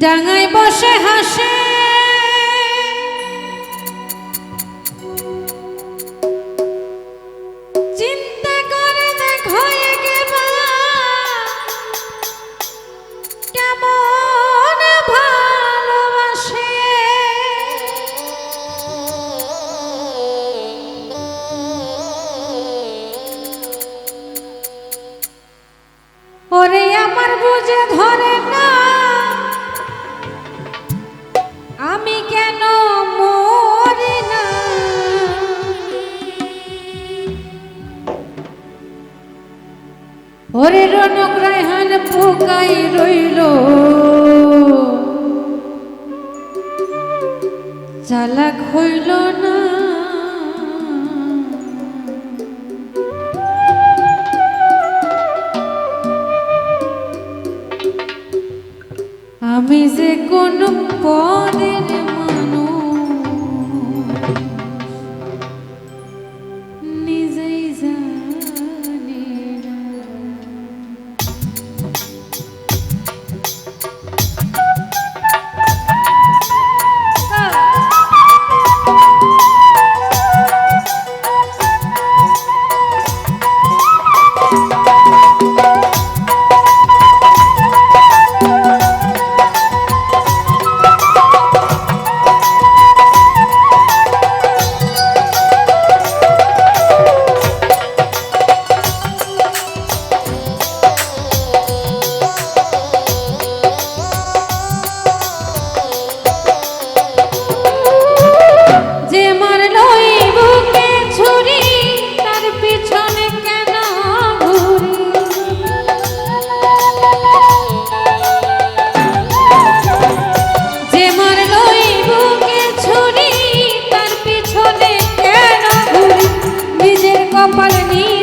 ডাঙায় বসে হাসে। ওরে রনক রায়হান পোকাই রইল। চালাক হইল না। আমি যে কোন পদের কপাল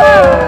Woo!